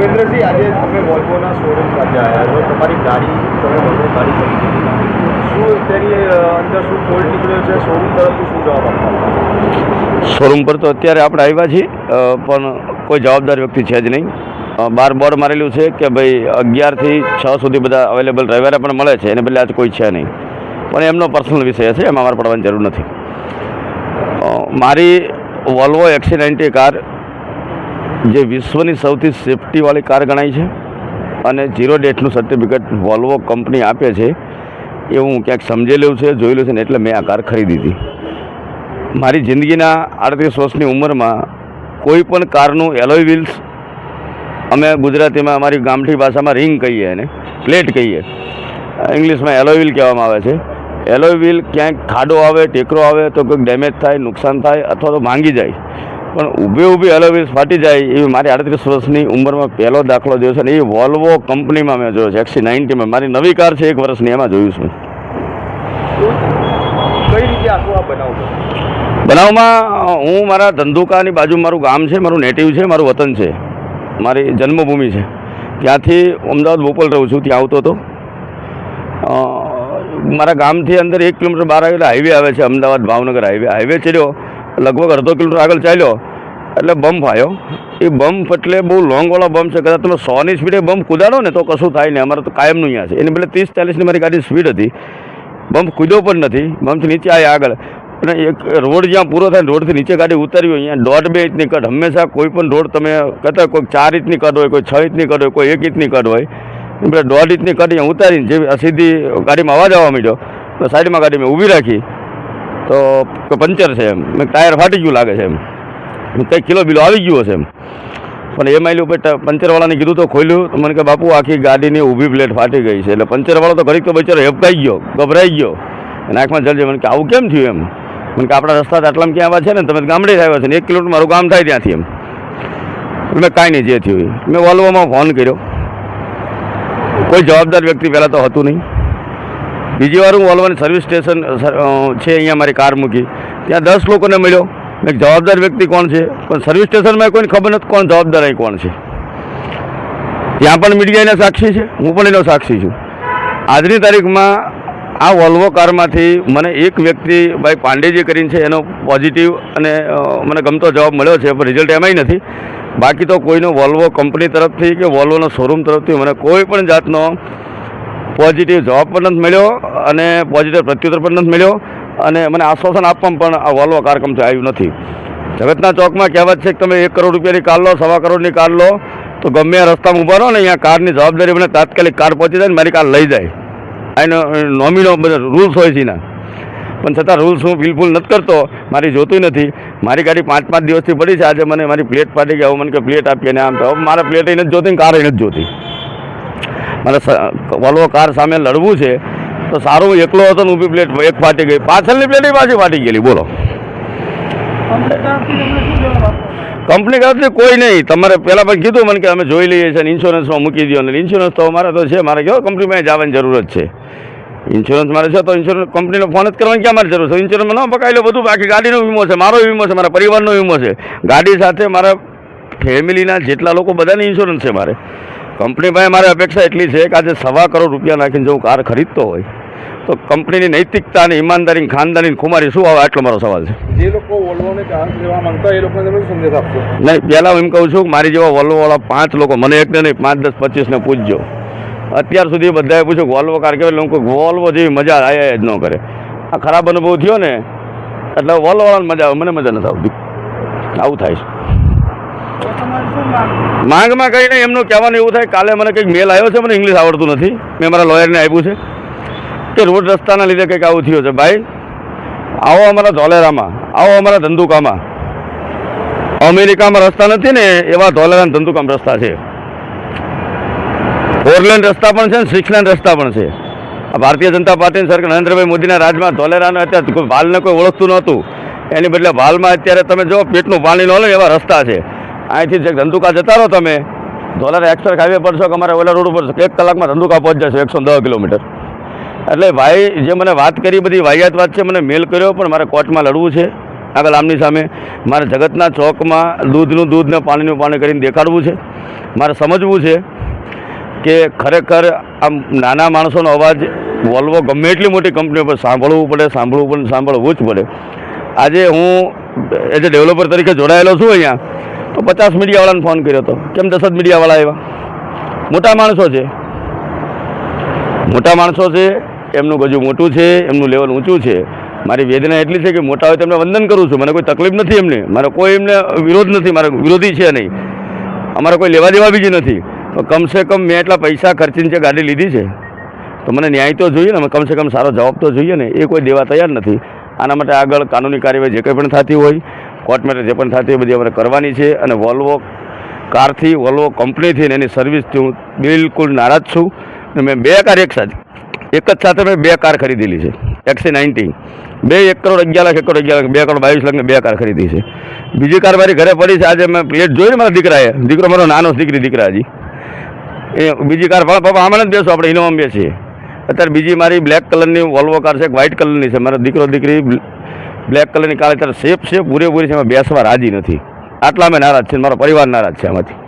આજે તમે વોલ્વોના શોરૂમ ખાતે આવ્યા છો. તમારી ગાડી, તમે વોલ્વો ગાડી કરી શું તેની અંદર શું ફોલ્ટ નીકળ્યો છે? શોરૂમ તરફથી શું જવાબ આપવા શોરૂમ પર તો અત્યારે આપણે આવ્યા છીએ પણ કોઈ જવાબદાર વ્યક્તિ છે જ નહીં. બાર બોર્ડ મારેલું છે કે ભાઈ અગિયારથી છ સુધી બધા અવેલેબલ રવિવારે પણ મળે છે. એને બદલે આજે કોઈ છે નહીં. પણ એમનો પર્સનલ વિષય છે, એમાં મારે પડવાની જરૂર નથી. મારી વોલ્વો એક્સી નાઇન્ટી કાર જે વિશ્વની સૌથી સેફટીવાળી કાર ગણાય છે અને ઝીરો ડેટનું સર્ટિફિકેટ વોલ્વો કંપની આપે છે, એ હું ક્યાંક સમજેલું છે જોયેલું છે ને એટલે મેં આ કાર ખરીદી હતી. મારી જિંદગીના આડત્રીસ વર્ષની ઉંમરમાં કોઈ પણ કારનું એલોય વ્હીલ્સ અમે ગુજરાતીમાં અમારી ગામઠી ભાષામાં રિંગ કહીએ એને પ્લેટ કહીએ. ઇંગ્લિશમાં એલોય વ્હીલ કહેવામાં આવે છે. એલોય વ્હીલ ક્યાંક ખાડો આવે, ટેકરો આવે તો કંઈક ડેમેજ થાય, નુકસાન થાય અથવા તો ભાંગી જાય. પણ ઊભી ઊભી એલોય ફાટી જાય એવી મારી આડત્રીસ વર્ષની ઉંમરમાં પહેલો દાખલો જોયો છે અને એ વોલ્વો કંપનીમાં મેં જોયો છે એક્સી નાઇન્ટીમાં. મારી નવી કાર છે એક વર્ષની એમાં જોયું છું. કઈ રીતે આખું આ બનાવ બનાવમાં હું મારા ધંધુકાની બાજુ મારું ગામ છે મારું નેટિવ છે મારું વતન છે. મારી જન્મભૂમિ છે. ત્યાંથી અમદાવાદ બોપલ રહું છું ત્યાં આવતો હતો. મારા ગામથી અંદર એક કિલોમીટર બહાર આવેલા હાઈવે આવે છે અમદાવાદ ભાવનગર હાઈવે હાઈવે ચડ્યો. લગભગ અડધો કિલોમીટર આગળ ચાલ્યો, એટલે બમ્પ આવ્યો એ બમ્પ એટલે બહુ લોંગવાળો બમ્પ છે, કદાચ તમે સોની સ્પીડે બમ્પ કુદાડો ને તો કશું થાય નહીં, અમારે તો કાયમનું અહીંયા છે. એની બદલે ત્રીસ ચાલીસની મારી ગાડી સ્પીડ હતી. બમ્પ કૂદ્યો પણ નથી બમ્પથી નીચે આવ્યા આગળ. અને એક રોડ જ્યાં પૂરો થાય રોડથી નીચે ગાડી ઉતારી હોય અહીંયા દોઢ બે ઇંચની કટ. હંમેશા કોઈ પણ રોડ તમે કહેતા કોઈ ચાર ઇંચની કટ હોય, કોઈ છ ઇંચની કટ હોય, કોઈ એક ઇંચની કટ હોય એ બધા દોઢ ઇંચની કટ અહીંયા ઉતારીને જે સીધી ગાડીમાં અવાજ આવવા માંડ્યો સાઈડમાં ગાડી મેં ઊભી રાખી. તો પંચર છે એમ. ટાયર ફાટી ગયું લાગે છે એમ. કંઈક કિલો બિલો આવી ગયું હશે એમ. પણ એ માઇલ ઉપર ટ- પંચરવાળાને કીધું તો ખોલ્યું. તો મને કે, બાપુ, આખી ગાડીની ઊભી પ્લેટ ફાટી ગઈ છે. એટલે પંચરવાળો તો ઘડીક તો બચારો હેપકાઈ ગયો, ગભરાઈ ગયો. અને આંખમાં જલજે, મને કે, આવું કેમ થયું એમ? મને કે, આપણા રસ્તા આટલામાં ક્યાં આવ્યા છે ને? તમે ગામડે જ આવ્યા છે ને. એક કિલોમીટર મારું ગામ થાય ત્યાંથી એમ. મેં કાંઈ નહીં, જે થયું મેં વોલ્વોમાં ફોન કર્યો. કોઈ જવાબદાર વ્યક્તિ પહેલાં તો હતું નહીં. બીજી વાર હું વલવાની સર્વિસ સ્ટેશન છે અહીંયા મારી કાર મૂકી. ત્યાં દસ લોકોને મળ્યો. મેં જવાબદાર વ્યક્તિ કોણ છે? પણ સર્વિસ સ્ટેશનમાં કોઈને ખબર નથી કોણ જવાબદાર અહીં કોણ છે. ત્યાં પણ મીડિયા એના સાક્ષી છે. હું પણ એનો સાક્ષી છું. આજની તારીખમાં આ વોલ્વો કારમાંથી મને એક વ્યક્તિ ભાઈ પાંડેજી કરીને છે, એનો પોઝિટિવ અને મને ગમતો જવાબ મળ્યો છે, પણ રિઝલ્ટ એમાંય નથી. બાકી તો કોઈનો વોલ્વો કંપની તરફથી કે વોલ્વોનો શોરૂમ તરફથી મને કોઈ પણ જાતનો પોઝિટિવ જવાબ પણ નથી મળ્યો અને પોઝિટિવ પ્રત્યુત્તર પણ નથી મળ્યો અને મને આશ્વાસન આપવામાં પણ આ વોલ્વો કાર કંપની આવ્યું નથી. જગતના ચોકમાં કહેવત છે કે તમે એક કરોડ રૂપિયાની કાર લો, સવા કરોડની કાર લો, તો ગમે રસ્તામાં ઊભા રહો ને અહીંયા કારની જવાબદારી મને તાત્કાલિક કાર પહોંચી જાય ને મારી કાર લઈ જાય. એનો નોમિનો બધા રૂલ્સ હોય છે એના. પણ છતાં રૂલ્સ હું બિલકુલ નથી કરતો, મારી જોતું નથી. મારી ગાડી પાંચ પાંચ દિવસથી પડી છે. આજે મને મારી પ્લેટ પાડી ગઈ હવે મને કે પ્લેટ આપીએ ને આમ તો. મારા મારે પ્લેટ નથી જોતી ને કાર નથી જોતી. મારે વોલ્વો કાર સામે લડવું છે તો સારું હું એકલો હતો ને ઊભી પ્લેટ એક ફાટી ગઈ. પાછળની પ્લેટ પાછી ફાટી ગયેલી બોલો. કંપની તરફથી કોઈ નહીં. તમારે પહેલાં પણ કીધું મને કે અમે જોઈ લઈએ છીએ ઇન્સ્યોરન્સમાં મૂકી દો અને ઇન્સ્યોરન્સ તો અમારે તો છે મારે કેવો કંપનીમાં જવાની જરૂર જ છે? ઇન્સ્યોરન્સ મારે છે તો ઇન્સ્યોરન્સ કંપનીનો ફોન જ કરવાની ક્યાં મારે જરૂર છે? ઇન્સ્યોરન્સમાં ન પકાયેલો બધું બાકી ગાડીનો વીમો છે મારો વીમો છે મારા પરિવારનો વીમો છે. ગાડી સાથે મારા ફેમિલીના જેટલા લોકો બધાને ઇન્સ્યોરન્સ છે મારે. કંપની પાસે મારે અપેક્ષા એટલી છે કે આજે સવા કરોડ રૂપિયા નાખીને જો કાર ખરીદતો હોય તો કંપનીની નૈતિકતા અને ઈમાનદારી ખાનદાની ખુમારી શું આવે આટલો મારો સવાલ છે. જે લોકો વોલ્વોને લેવા માંગતા એ લોકોને તમે સંદેશ આપશો? નહીં પહેલાં હું એમ કહું છું કે મારી જેવા વોલ્વોવાળા પાંચ લોકો મને એકને નહીં પાંચ દસ પચીસને પૂછજો. અત્યાર સુધી બધાએ પૂછ્યું કે વોલ્વો કાર કેવી લોકો વોલ્વો જેવી મજા આયા જ ન કરે. આ ખરાબ અનુભવ થયો ને એટલે વોલ્વોવાળાને મજા આવે મને મજા નથી આવતી. આવું થાય છે. માંગમાં કંઈ નહીં એમનું કહેવાનું એવું થાય, કાલે મને કંઈક મેલ આવ્યો છે, મને ઇંગ્લિશ આવડતું નથી. મેં મારા લોયરને આપ્યું છે કે રોડ રસ્તાના લીધે કંઈક આવું થયું છે. ભાઈ, આવો અમારા ધોલેરામાં, આવો અમારા ધંધુકામાં. અમેરિકામાં રસ્તા નથી ને, એવા ધોલેરાના ધંધુકામ રસ્તા છે. ફોરલેન રસ્તા પણ છે ને સિક્સ લેન રસ્તા પણ છે. ભારતીય જનતા પાર્ટી સરકાર નરેન્દ્રભાઈ મોદીના રાજમાં ધોલેરાને અત્યારે કોઈ ભાલને કોઈ ઓળખતું નહોતું. એની બદલે ભાલમાં અત્યારે તમે જો પેટનું પાણી લો એવા રસ્તા છે. અહીંથી જે ધંધુકા જતા રહો તમે ધોલાને એક્સપ્રેસ હાઈવે પર છો કે અમારે ઓલા રોડ ઉપર છો એક કલાકમાં ધંધુકા પહોંચ જશો એકસો દસ કિલોમીટર. એટલે ભાઈ, જે મને વાત કરી, બધી વાહિયાત વાત છે, મને મેલ કર્યો, પણ મારે કોર્ટમાં લડવું છે. આગળ આમની સામે મારે જગતના ચોકમાં દૂધનું દૂધ ને પાણીનું પાણી કરીને દેખાડવું છે. મારે સમજવું છે કે ખરેખર આમ નાના માણસોનો અવાજ વોલ્વો ગમે એટલી મોટી કંપનીઓ પર સાંભળવું પડે સાંભળવું પડે સાંભળવું જ પડે. આજે હું એઝ એ ડેવલપર તરીકે જોડાયેલો છું અહીંયા. તો પચાસ મીડિયાવાળાને ફોન કર્યો હતો કેમ દસ જ મીડિયાવાળા આવ્યા? મોટા માણસો છે. મોટા માણસો છે, એમનું ગજુ મોટું છે, એમનું લેવલ ઊંચું છે. મારી વેદના એટલી છે કે મોટા હોય તેમને વંદન કરું છું. મને કોઈ તકલીફ નથી એમને. મારે કોઈ એમને વિરોધ નથી. મારે વિરોધી છે નહીં. અમારે કોઈ લેવા દેવા બીજી નથી. તો કમસે કમ મેં એટલા પૈસા ખર્ચીને જે ગાડી લીધી છે, તો મને ન્યાય તો જોઈએ ને. કમસે કમ સારો જવાબ તો જોઈએ ને. એ કોઈ દેવા તૈયાર નથી. આના માટે આગળ કાનૂની કાર્યવાહી જે કંઈ પણ થતી હોય કોર્ટ મેટર જે પણ થતી એ બધી અમારે કરવાની છે અને વોલ્વો કારથી વોલ્વો કંપનીથી એની સર્વિસથી હું બિલકુલ નારાજ છું. અને મેં બે કાર એક સાથે, એક જ સાથે મેં બે કાર ખરીદેલી છે. એક્સી નાઇન્ટી બે એક કરોડ અગિયાર લાખ, એક કરોડ અગિયાર લાખ, બે કરોડ બાવીસ લાખની બે કાર ખરીદી છે. બીજી કાર મારી ઘરે પડી છે. આજે મેં પ્લેટ જોઈને મારા દીકરાએ, દીકરો મારો નાનો દીકરી, દીકરા હજી. એ બીજી કાર પણ પપ્પા આમાં જ બેસો, આપણે ઇનોવામાં બેસીએ. અત્યારે બીજી મારી બ્લેક કલરની વોલ્વો કાર છે, એક વ્હાઇટ કલરની છે. મારો દીકરો, દીકરી બ્લેક કલરની કાળી અત્યારે સેફ છે પૂરેપૂરી છે, એમાં બેસવા રાજી નથી. આટલા અમે નારાજ છે મારો પરિવાર નારાજ છે આમાંથી.